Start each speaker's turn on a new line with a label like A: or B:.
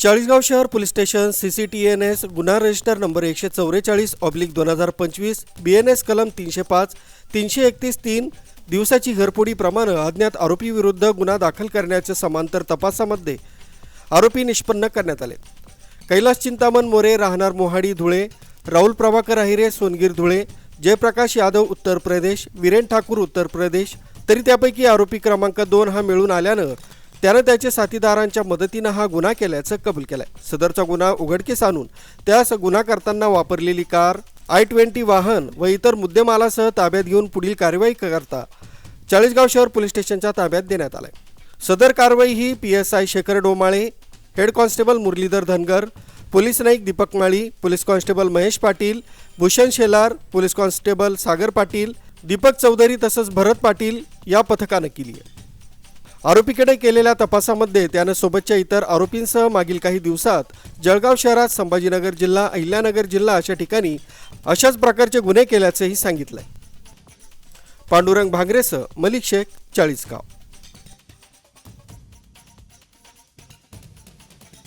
A: चाळीसगाव शहर police station C C T N S गुन्हा register number एकशे चौवेचाळीस ऑब्लिक दोन हजार पंचवीस बी एन एस कलम तीनशे पाच तीनशे एकतीस तीन दिवसाची घरपोडीप्रमाणे अज्ञात आरोपीविरुद्ध गुन्हा दाखल करण्याच्या समांतर तपासामध्ये आरोपी निष्पन्न करण्यात आले. कैलास चिंतामण मोरे राहणार मोहाडी धुळे राहुल प्रभाकर अहिरे सोनगीर धुळे जयप्रकाश यादव उत्तर प्रदेश विरेन ठाकूर उत्तर प्रदेश तरी त्यापैकी आरोपी क्रमांक दोन हा मिळून आल्यानं त्यानं त्याच्या साथीदारांच्या मदतीनं हा गुन्हा केल्याचं कबूल केलाय. सदरचा गुन्हा उघडकीस आणून त्यास गुन्हा करताना वापरलेली कार आय ट्वेंटी वाहन व इतर मुद्देमालासह ताब्यात घेऊन पुढील कारवाई करता चाळीसगाव शहर पोलीस स्टेशनच्या ताब्यात देण्यात आलाय. सदर कारवाई ही P S I Shekhar Domale head constable Muralidhar Dhangar police Naik Deepak Mali police constable Mahesh Patil Bhushan Shelar police constable Sagar Patil Deepak Chaudhari तसंच भरत पाटील या पथकानं केली आहे. आरोपीकडे केलेल्या तपासामध्ये त्यानं सोबतच्या इतर आरोपींसह मागील काही दिवसात जळगाव शहरात संभाजीनगर जिल्हा अहिल्यानगर जिल्हा अशा ठिकाणी अशाच प्रकारचे गुन्हे केल्याचंही सांगितलंय. पांडुरंग भांगरेसह मलिक शेख चाळीसगाव.